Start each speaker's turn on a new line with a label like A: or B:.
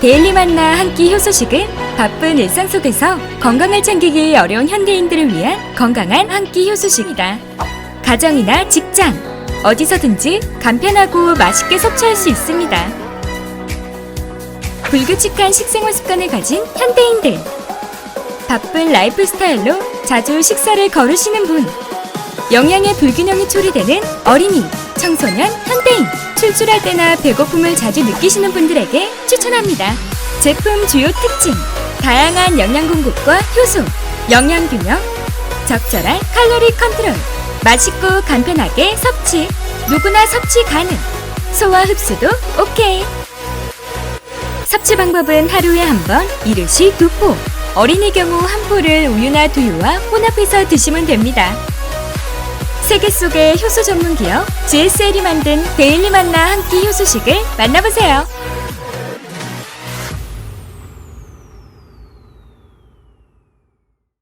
A: 데일리 만나 한 끼 효소식은 바쁜 일상 속에서 건강을 챙기기 어려운 현대인들을 위한 건강한 한 끼 효소식이다. 가정이나 직장, 어디서든지 간편하고 맛있게 섭취할 수 있습니다. 불규칙한 식생활 습관을 가진 현대인들. 바쁜 라이프 스타일로 자주 식사를 거르시는 분. 영양의 불균형이 초래되는 어린이, 청소년, 현대인. 출출할 때나 배고픔을 자주 느끼시는 분들에게 추천합니다. 제품 주요 특징. 다양한 영양 공급과 효소, 영양 균형, 적절한 칼로리 컨트롤, 맛있고 간편하게 섭취, 누구나 섭취 가능. 소화 흡수도 오케이. 섭취 방법은 하루에 한 번, 이르시 두 포. 어린이 경우 한 포를 우유나 두유와 혼합해서 드시면 됩니다. 세계 속의 효소 전문 기업 GSL이 만든 데일리 만나 한 끼 효소식을 만나보세요.